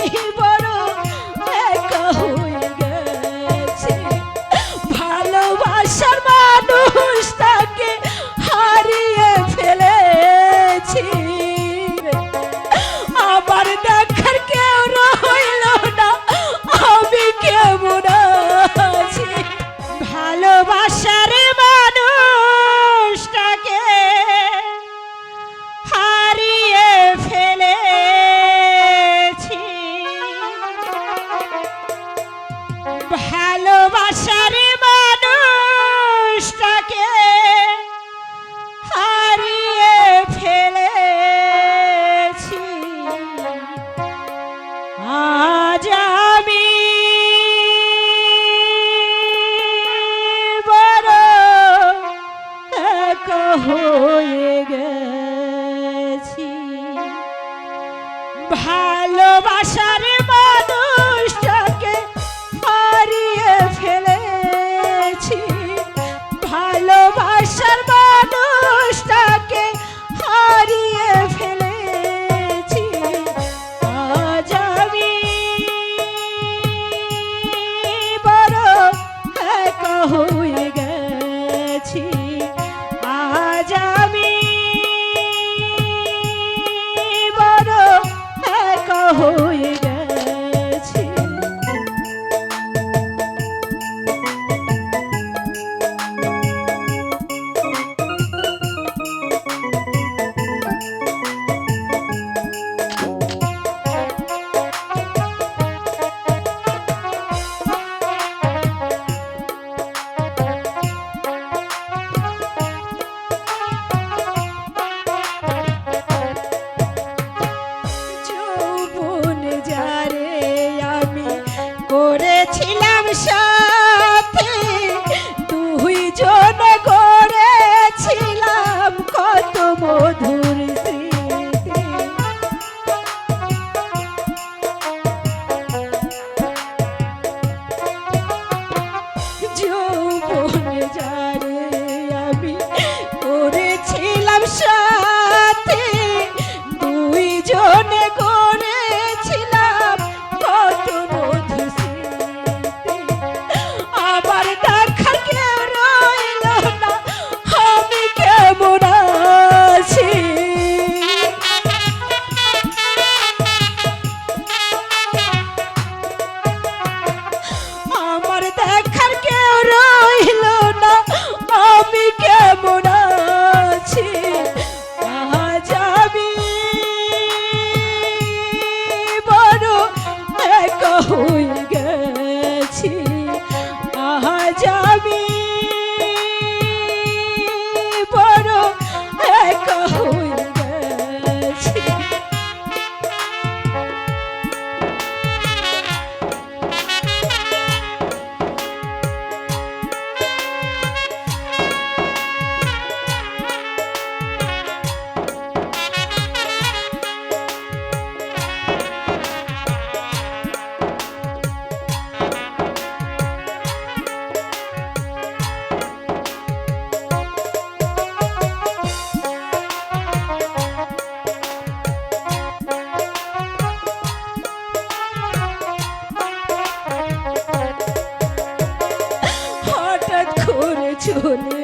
Bye. আশার মানুষটাকে হারিয়ে ফেলেছি। আজ আমি বড় গেছি। ভালোবাসার মানুষ হয়ে গেছি। হয়ে দেখার কেউ রইল না। আমি কেমন আছি? যাবি বড় চলে